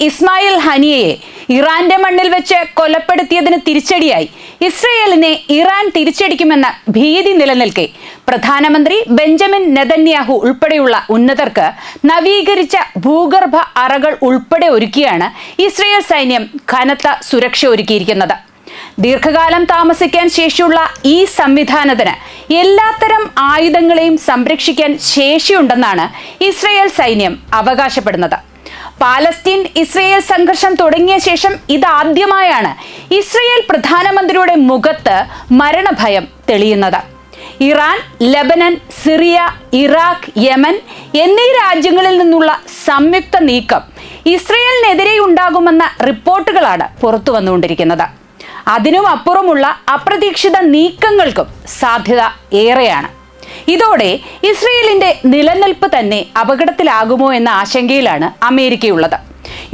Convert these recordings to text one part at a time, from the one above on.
ഇസ്മായിൽ ഹനിയയെ ഇറാന്റെ മണ്ണിൽ വെച്ച് കൊലപ്പെടുത്തിയതിന് തിരിച്ചടിയായി. ഇസ്രയേലിനെ ഇറാൻ തിരിച്ചടിക്കുമെന്ന ഭീതി നിലനിൽക്കെ. പ്രധാനമന്ത്രി ബെഞ്ചമിൻ നെതന്യാഹു ഉൾപ്പെടെയുള്ള ഉന്നതർക്ക് നവീകരിച്ച ഭൂഗർഭ അറകൾ ഉൾപ്പെടെ ഒരുക്കിയാണ് ഇസ്രയേൽ സൈന്യം കനത്ത സുരക്ഷ ഒരുക്കിയിരിക്കുന്നത്. ദീർഘകാലം താമസിക്കാൻ ശേഷിയുള്ള ഈ സംവിധാനത്തിന് എല്ലാത്തരം ആയുധങ്ങളെയും സംരക്ഷിക്കാൻ ശേഷിയുണ്ടെന്നാണ് ഇസ്രയേൽ സൈന്യം അവകാശപ്പെടുന്നത്. പാലസ്തീൻ ഇസ്രയേൽ സംഘർഷം തുടങ്ങിയ ശേഷം ഇതാദ്യമായാണ് ഇസ്രയേൽ പ്രധാനമന്ത്രിയുടെ മുഖത്ത് മരണഭയം തെളിയുന്നത്. Iran Lebanon Syria Iraq Yemen എന്നീ രാജ്യങ്ങളിൽ നിന്നുള്ള സംയുക്ത നീക്കം ഇസ്രയേലിനെതിരെ ഉണ്ടാകുമെന്ന റിപ്പോർട്ടുകളാണ് പുറത്തു വന്നുകൊണ്ടിരിക്കുന്നത്. അതിനും അപ്പുറമുള്ള അപ്രതീക്ഷിത നീക്കങ്ങൾക്കും സാധ്യത ഏറെയാണ്. ഇതോടെ ഇസ്രയേലിന്റെ നിലനിൽപ്പ് തന്നെ അപകടത്തിലാകുമോ എന്ന ആശങ്കയിലാണ് അമേരിക്കയുള്ളത്.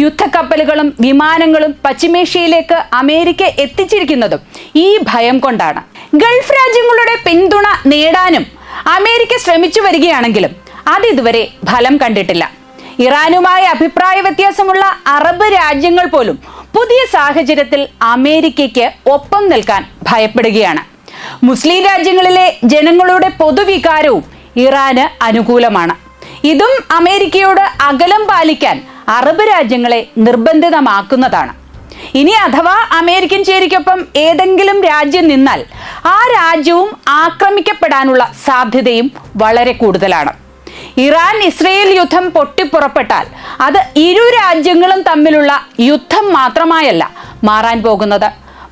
യുദ്ധക്കപ്പലുകളും വിമാനങ്ങളും പശ്ചിമേഷ്യയിലേക്ക് അമേരിക്ക എത്തിച്ചിരിക്കുന്നതും ഈ ഭയം കൊണ്ടാണ്. ഗൾഫ് രാജ്യങ്ങളുടെ പിന്തുണ നേടാനും അമേരിക്ക ശ്രമിച്ചു വരികയാണെങ്കിലും അതിതുവരെ ഫലം കണ്ടിട്ടില്ല. ഇറാനുമായി അഭിപ്രായ വ്യത്യാസമുള്ള അറബ് രാജ്യങ്ങൾ പോലും പുതിയ സാഹചര്യത്തിൽ അമേരിക്കയ്ക്ക് ഒപ്പം നിൽക്കാൻ ഭയപ്പെടുകയാണ്. മുസ്ലിം രാജ്യങ്ങളിലെ ജനങ്ങളുടെ പൊതുവികാരവും ഇറാന് അനുകൂലമാണ്. ഇതും അമേരിക്കയോട് അകലം പാലിക്കാൻ അറബ് രാജ്യങ്ങളെ നിർബന്ധിതമാക്കുന്നതാണ്. ഇനി അഥവാ അമേരിക്കൻ ചേരിക്കൊപ്പം ഏതെങ്കിലും രാജ്യം നിന്നാൽ ആ രാജ്യവും ആക്രമിക്കപ്പെടാനുള്ള സാധ്യതയും വളരെ കൂടുതലാണ്. ഇറാൻ ഇസ്രയേൽ യുദ്ധം പൊട്ടിപ്പുറപ്പെട്ടാൽ അത് ഇരു രാജ്യങ്ങളും തമ്മിലുള്ള യുദ്ധം മാത്രമായല്ല മാറാൻ പോകുന്നത്.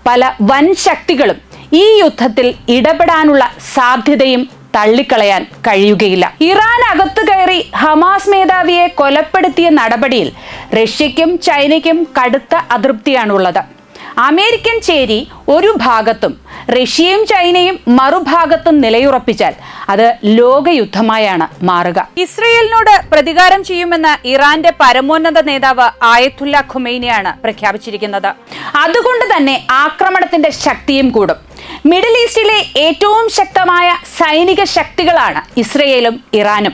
പല വൻ ശക്തികളും ഈ യുദ്ധത്തിൽ ഇടപെടാനുള്ള സാധ്യതയും തള്ളിക്കളയാൻ കഴിയുകയില്ല. ഇറാൻ അകത്തു കയറി ഹമാസ് മേധാവിയെ കൊലപ്പെടുത്തിയ നടപടിയിൽ റഷ്യയ്ക്കും ചൈനയ്ക്കും കടുത്ത അതൃപ്തിയാണുള്ളത്. അമേരിക്കൻ ചേരി ഒരു ഭാഗത്തും റഷ്യയും ചൈനയും മറുഭാഗത്തും നിലയുറപ്പിച്ചാൽ അത് ലോകയുദ്ധമായാണ് മാറുക. ഇസ്രയേലിനോട് പ്രതികാരം ചെയ്യുമെന്ന് ഇറാന്റെ പരമോന്നത നേതാവ് ആയത്തുല്ല ഖുമൈനിയാണ് പ്രഖ്യാപിച്ചിരിക്കുന്നത്. അതുകൊണ്ട് തന്നെ ആക്രമണത്തിന്റെ ശക്തിയും കൂടും. മിഡിൽ ഈസ്റ്റിലെ ഏറ്റവും ശക്തമായ സൈനിക ശക്തികളാണ് ഇസ്രയേലും ഇറാനും.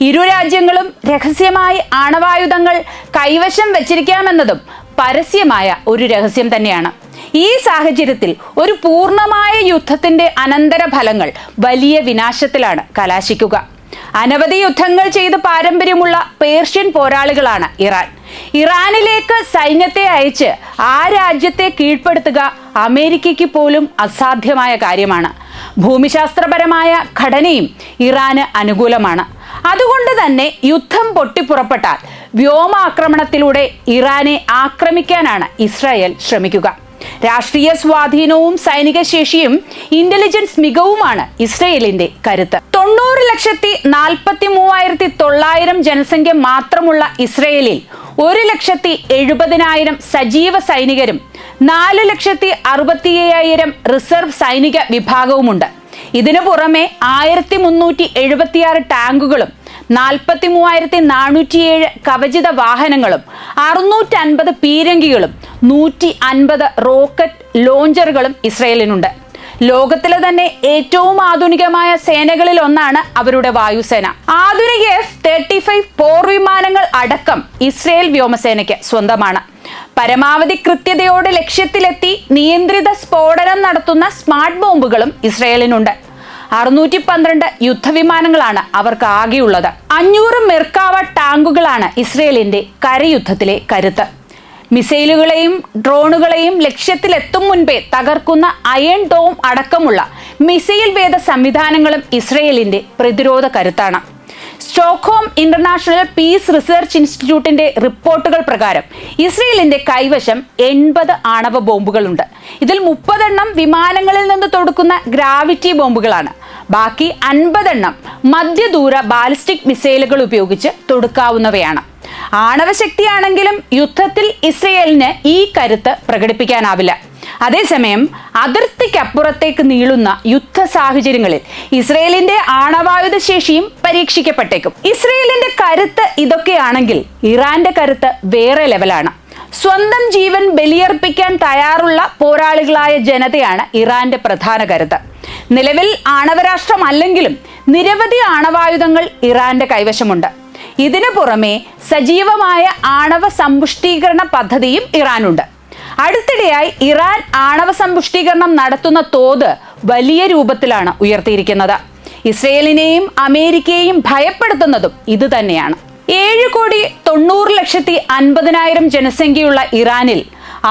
ഇരു രാജ്യങ്ങളും രഹസ്യമായി ആണവായുധങ്ങൾ കൈവശം വച്ചിരിക്കാമെന്നതും പരസ്യമായ ഒരു രഹസ്യം തന്നെയാണ്. ഈ സാഹചര്യത്തിൽ ഒരു പൂർണമായ യുദ്ധത്തിന്റെ അനന്തരഫലങ്ങൾ വലിയ വിനാശത്തിലാണ് കലാശിക്കുക. അനവധി യുദ്ധങ്ങൾ ചെയ്ത് പാരമ്പര്യമുള്ള പേർഷ്യൻ പോരാളികളാണ് ഇറാൻ. ഇറാനിലേക്ക് സൈന്യത്തെ അയച്ച് ആ രാജ്യത്തെ കീഴ്പ്പെടുത്തുക അമേരിക്കയ്ക്ക് പോലും അസാധ്യമായ കാര്യമാണ്. ഭൂമിശാസ്ത്രപരമായ ഘടനയും ഇറാന് അനുകൂലമാണ്. അതുകൊണ്ട് തന്നെ യുദ്ധം പൊട്ടിപ്പുറപ്പെട്ടാൽ വ്യോമാക്രമണത്തിലൂടെ ഇറാനെ ആക്രമിക്കാനാണ് ഇസ്രായേൽ ശ്രമിക്കുക. രാഷ്ട്രീയ സ്വാധീനവും സൈനിക ശേഷിയും ഇന്റലിജൻസ് മികവുമാണ് ഇസ്രയേലിന്റെ കരുത്ത്. തൊണ്ണൂറ് ലക്ഷത്തി നാൽപ്പത്തി മൂവായിരത്തി തൊള്ളായിരം ജനസംഖ്യ മാത്രമുള്ള ഇസ്രയേലിൽ ഒരു ലക്ഷത്തി എഴുപതിനായിരം സജീവ സൈനികരും നാല് ലക്ഷത്തി അറുപത്തി അയ്യായിരം റിസർവ് സൈനിക വിഭാഗവുമുണ്ട്. ഇതിനു പുറമെ ആയിരത്തി മുന്നൂറ്റി എഴുപത്തിയാറ് ടാങ്കുകളും നാൽപ്പത്തി മൂവായിരത്തി നാനൂറ്റിയേഴ് കവചിത വാഹനങ്ങളും അറുന്നൂറ്റൻപത് പീരങ്കികളും നൂറ്റി അൻപത് റോക്കറ്റ് ലോഞ്ചറുകളും ഇസ്രയേലിനുണ്ട്. ലോകത്തിലെ തന്നെ ഏറ്റവും ആധുനികമായ സേനകളിൽ ഒന്നാണ് അവരുടെ വായുസേന. ആധുനിക എഫ് തേർട്ടി ഫൈവ് പോർ വിമാനങ്ങൾ അടക്കം ഇസ്രയേൽ വ്യോമസേനയ്ക്ക് സ്വന്തമാണ്. പരമാവധി കൃത്യതയോടെ ലക്ഷ്യത്തിലെത്തി നിയന്ത്രിത സ്ഫോടനം നടത്തുന്ന സ്മാർട്ട് ബോംബുകളും ഇസ്രയേലിനുണ്ട്. അറുന്നൂറ്റി പന്ത്രണ്ട് യുദ്ധവിമാനങ്ങളാണ് അവർക്ക് ആകെയുള്ളത്. അഞ്ഞൂറ് മെർക്കാവ ടാങ്കുകളാണ് ഇസ്രയേലിന്റെ കരയുദ്ധത്തിലെ കരുത്ത്. മിസൈലുകളെയും ഡ്രോണുകളെയും ലക്ഷ്യത്തിലെത്തും മുൻപേ തകർക്കുന്ന അയൺ ഡോം അടക്കമുള്ള മിസൈൽ വേദ സംവിധാനങ്ങളും ഇസ്രയേലിന്റെ പ്രതിരോധ കരുത്താണ്. സ്റ്റോക്ക്ഹോം ഇന്റർനാഷണൽ പീസ് റിസർച്ച് ഇൻസ്റ്റിറ്റ്യൂട്ടിന്റെ റിപ്പോർട്ടുകൾ പ്രകാരം ഇസ്രയേലിന്റെ കൈവശം എൺപത് ആണവ ബോംബുകളുണ്ട്. ഇതിൽ മുപ്പതെണ്ണം വിമാനങ്ങളിൽ നിന്ന് തൊടുക്കുന്ന ഗ്രാവിറ്റി ബോംബുകളാണ്. ബാക്കി അൻപതെണ്ണം മധ്യദൂര ബാലിസ്റ്റിക് മിസൈലുകൾ ഉപയോഗിച്ച് തൊടുക്കാവുന്നവയാണ്. ആണവശക്തിയാണെങ്കിലും യുദ്ധത്തിൽ ഇസ്രയേലിന് ഈ കരുത്ത് പ്രകടിപ്പിക്കാനാവില്ല. അതേസമയം അതിർത്തിക്കപ്പുറത്തേക്ക് നീളുന്ന യുദ്ധ സാഹചര്യങ്ങളിൽ ഇസ്രയേലിന്റെ ആണവായുധ ശേഷിയും പരീക്ഷിക്കപ്പെട്ടേക്കും. ഇസ്രയേലിന്റെ കരുത്ത് ഇതൊക്കെയാണെങ്കിൽ ഇറാന്റെ കരുത്ത് വേറെ ലെവലാണ്. സ്വന്തം ജീവൻ ബലിയർപ്പിക്കാൻ തയ്യാറുള്ള പോരാളികളായ ജനതയാണ് ഇറാന്റെ പ്രധാന കരുത്ത്. നിലവിൽ ആണവരാഷ്ട്രമല്ലെങ്കിലും നിരവധി ആണവായുധങ്ങൾ ഇറാന്റെ കൈവശമുണ്ട്. ഇതിനു പുറമെ സജീവമായ ആണവ സമ്പുഷ്ടീകരണ പദ്ധതിയും ഇറാനുണ്ട്. അടുത്തിടെയായി ഇറാൻ ആണവ സമ്പുഷ്ടീകരണം നടത്തുന്ന തോത് വലിയ രൂപത്തിലാണ് ഉയർത്തിയിരിക്കുന്നത്. ഇസ്രയേലിനെയും അമേരിക്കയെയും ഭയപ്പെടുത്തുന്നതും ഇത് തന്നെയാണ്. ഏഴ് കോടി തൊണ്ണൂറ് ലക്ഷത്തി അൻപതിനായിരം ജനസംഖ്യയുള്ള ഇറാനിൽ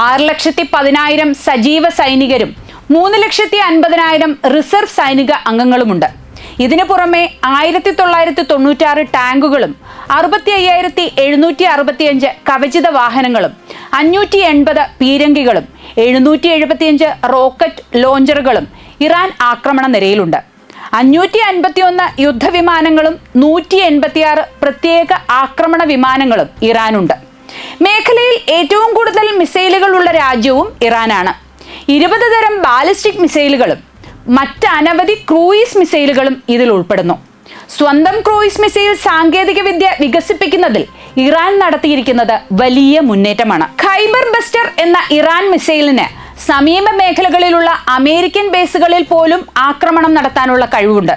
ആറ് ലക്ഷത്തി പതിനായിരം സജീവ സൈനികരും മൂന്ന് ലക്ഷത്തി അൻപതിനായിരം റിസർവ് സൈനിക അംഗങ്ങളുമുണ്ട്. ഇതിനു പുറമെ ആയിരത്തി തൊള്ളായിരത്തി തൊണ്ണൂറ്റാറ് ടാങ്കുകളും അറുപത്തി അയ്യായിരത്തി എഴുന്നൂറ്റി അറുപത്തിയഞ്ച് കവചിത വാഹനങ്ങളും അഞ്ഞൂറ്റി എൺപത് പീരങ്കികളും എഴുന്നൂറ്റി എഴുപത്തിയഞ്ച് റോക്കറ്റ് ലോഞ്ചറുകളും ഇറാൻ ആക്രമണ നിരയിലുണ്ട്. അഞ്ഞൂറ്റി അൻപത്തിയൊന്ന് യുദ്ധവിമാനങ്ങളും നൂറ്റി എൺപത്തിയാറ് പ്രത്യേക ആക്രമണ വിമാനങ്ങളും ഇറാനുണ്ട്. മേഖലയിൽ ഏറ്റവും കൂടുതൽ മിസൈലുകൾ ഉള്ള രാജ്യവും ഇറാനാണ്. ഇരുപത് തരം ബാലിസ്റ്റിക് മിസൈലുകളും മറ്റനവധി ക്രൂയിസ് മിസൈലുകളും ഇതിൽ ഉൾപ്പെടുന്നു. സ്വന്തം ക്രൂയിസ് മിസൈൽ സാങ്കേതിക വിദ്യ വികസിപ്പിക്കുന്നതിൽ ഇറാൻ നടത്തിയിരിക്കുന്നത് വലിയ മുന്നേറ്റമാണ്. ഖൈബർ ബസ്റ്റർ എന്ന ഇറാൻ മിസൈലിന് സമീപ മേഖലകളിലുള്ള അമേരിക്കൻ ബേസുകളിൽ പോലും ആക്രമണം നടത്താനുള്ള കഴിവുണ്ട്.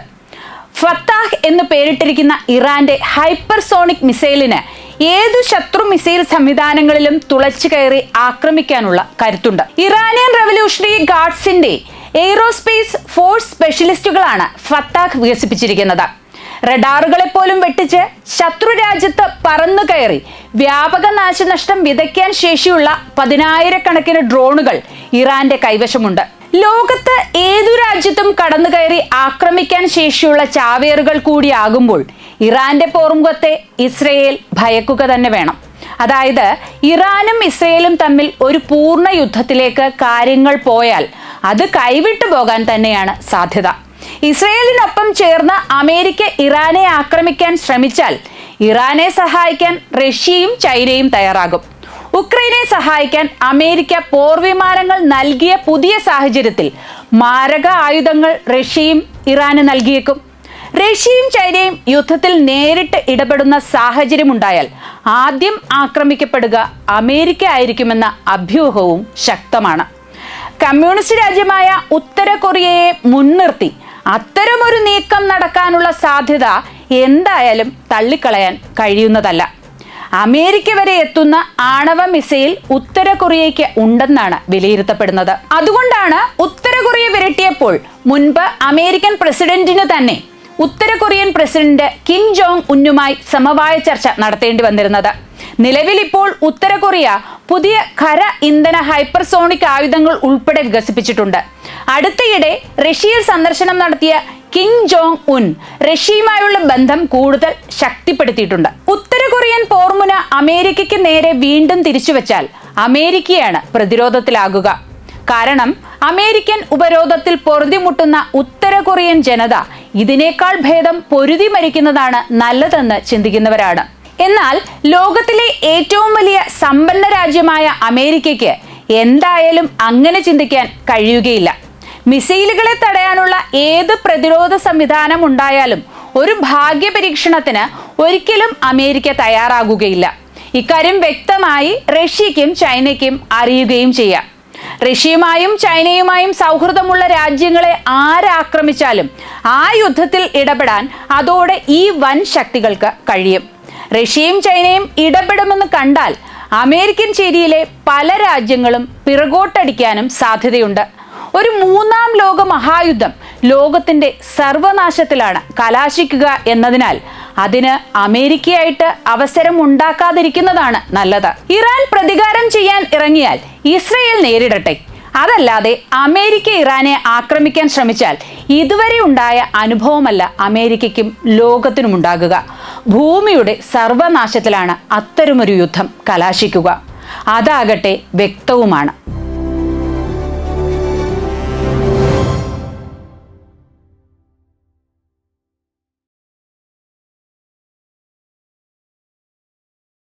ഫത്താഹ് എന്ന് പേരിട്ടിരിക്കുന്ന ഇറാന്റെ ഹൈപ്പർസോണിക് മിസൈലിന് ഏതു ശത്രു മിസൈൽ സംവിധാനങ്ങളിലും തുളച്ചു കയറി ആക്രമിക്കാനുള്ള കരുത്തുണ്ട്. ഇറാനിയൻ റവല്യൂഷണറി ഗാർഡ്സിന്റെ എയ്റോസ്പേസ് ഫോഴ്സ് സ്പെഷ്യലിസ്റ്റുകളാണ് ഫത്താഖ് വികസിപ്പിച്ചിരിക്കുന്നത്. റഡാറുകളെ പോലും വെട്ടിച്ച് ശത്രു രാജ്യത്ത് പറന്നു കയറി. വ്യാപക നാശനഷ്ടം വിതയ്ക്കാൻ ശേഷിയുള്ള പതിനായിരക്കണക്കിന് ഡ്രോണുകൾ ഇറാന്റെ കൈവശമുണ്ട്. ലോകത്ത് ഏതു രാജ്യത്തും കടന്നു കയറി ആക്രമിക്കാൻ ശേഷിയുള്ള ചാവേറുകൾ കൂടിയാകുമ്പോൾ ഇറാന്റെ പോർമുഖത്തെ ഇസ്രയേൽ ഭയക്കുക തന്നെ വേണം. അതായത് ഇറാനും ഇസ്രയേലും തമ്മിൽ ഒരു പൂർണ യുദ്ധത്തിലേക്ക് കാര്യങ്ങൾ പോയാൽ അത് കൈവിട്ടു പോകാൻ തന്നെയാണ് സാധ്യത. ഇസ്രയേലിനൊപ്പം ചേർന്ന് അമേരിക്ക ഇറാനെ ആക്രമിക്കാൻ ശ്രമിച്ചാൽ ഇറാനെ സഹായിക്കാൻ റഷ്യയും ചൈനയും തയ്യാറാകും. ഉക്രൈനെ സഹായിക്കാൻ അമേരിക്ക പോർവിമാനങ്ങൾ നൽകിയ പുതിയ സാഹചര്യത്തിൽ മാരക ആയുധങ്ങൾ റഷ്യയും ഇറാന് നൽകിയേക്കും. റഷ്യയും ചൈനയും യുദ്ധത്തിൽ നേരിട്ട് ഇടപെടുന്ന സാഹചര്യമുണ്ടായാൽ ആദ്യം ആക്രമിക്കപ്പെടുക അമേരിക്ക ആയിരിക്കുമെന്ന അഭ്യൂഹവും ശക്തമാണ്. കമ്മ്യൂണിസ്റ്റ് രാജ്യമായ ഉത്തര കൊറിയയെ മുൻനിർത്തി അത്തരമൊരു നീക്കം നടക്കാനുള്ള സാധ്യത എന്തായാലും തള്ളിക്കളയാൻ കഴിയുന്നതല്ല. അമേരിക്ക വരെ എത്തുന്ന ആണവ മിസൈൽ ഉത്തര കൊറിയയ്ക്ക് ഉണ്ടെന്നാണ് വിലയിരുത്തപ്പെടുന്നത്. അതുകൊണ്ടാണ് ഉത്തര കൊറിയ വിരട്ടിയപ്പോൾ മുൻപ് അമേരിക്കൻ പ്രസിഡന്റിന് തന്നെ ഉത്തര കൊറിയൻ പ്രസിഡന്റ് കിം ജോങ് ഉന്നുമായി സമവായ ചർച്ച നടത്തേണ്ടി വന്നിരുന്നത്. നിലവിൽ ഇപ്പോൾ ഉത്തര കൊറിയ പുതിയ ഖര ഇന്ധന ഹൈപ്പർസോണിക് ആയുധങ്ങൾ ഉൾപ്പെടെ വികസിപ്പിച്ചിട്ടുണ്ട്. അടുത്തയിടെ റഷ്യയിൽ സന്ദർശനം നടത്തിയ കിം ജോങ് ഉൻ റഷ്യയുമായുള്ള ബന്ധം കൂടുതൽ ശക്തിപ്പെടുത്തിയിട്ടുണ്ട്. ഉത്തര കൊറിയൻ പോർമുന അമേരിക്കയ്ക്ക് നേരെ വീണ്ടും തിരിച്ചുവെച്ചാൽ അമേരിക്കയാണ് പ്രതിരോധത്തിലാകുക. കാരണം അമേരിക്കൻ ഉപരോധത്തിൽ പൊറുതിമുട്ടുന്ന ഉത്തര കൊറിയൻ ജനത ഇതിനേക്കാൾ ഭേദം പൊരുതി മരിക്കുന്നതാണ് നല്ലതെന്ന് ചിന്തിക്കുന്നവരാണ്. എന്നാൽ ലോകത്തിലെ ഏറ്റവും വലിയ സമ്പന്ന രാജ്യമായ അമേരിക്കയ്ക്ക് എന്തായാലും അങ്ങനെ ചിന്തിക്കാൻ കഴിയുകയില്ല. മിസൈലുകളെ തടയാനുള്ള ഏത് പ്രതിരോധ സംവിധാനം ഉണ്ടായാലും ഒരു ഭാഗ്യ പരീക്ഷണത്തിന് ഒരിക്കലും അമേരിക്ക തയ്യാറാകുകയില്ല. ഇക്കാര്യം വ്യക്തമായി റഷ്യയ്ക്കും ചൈനയ്ക്കും അറിയുകയും ചെയ്യാം. റഷ്യയുമായും ചൈനയുമായും സൗഹൃദമുള്ള രാജ്യങ്ങളെ ആരാക്രമിച്ചാലും ആ യുദ്ധത്തിൽ ഇടപെടാൻ അതോടെ ഈ വൻ ശക്തികൾക്ക് കഴിയും. റഷ്യയും ചൈനയും ഇടപെടുമെന്ന് കണ്ടാൽ അമേരിക്കൻ ചേരിയിലെ പല രാജ്യങ്ങളും പിറകോട്ടടിക്കാനും സാധ്യതയുണ്ട്. ഒരു മൂന്നാം ലോക മഹായുദ്ധം ലോകത്തിന്റെ സർവനാശത്തിലാണ് കലാശിക്കുക എന്നതിനാൽ അതിന് അമേരിക്കയായിട്ട് അവസരം ഉണ്ടാക്കാതിരിക്കുന്നതാണ് നല്ലത്. ഇറാൻ പ്രതികാരം ചെയ്യാൻ ഇറങ്ങിയാൽ ഇസ്രയേൽ നേരിടട്ടെ. അതല്ലാതെ അമേരിക്ക ഇറാനെ ആക്രമിക്കാൻ ശ്രമിച്ചാൽ ഇതുവരെ ഉണ്ടായ അനുഭവമല്ല അമേരിക്കയ്ക്കും ലോകത്തിനും ഉണ്ടാകുക ഭൂമിയുടെ സർവനാശത്തിലാണ് അത്തരമൊരു യുദ്ധം കലാശിക്കുക. അതാകട്ടെ വ്യക്തവുമാണ്.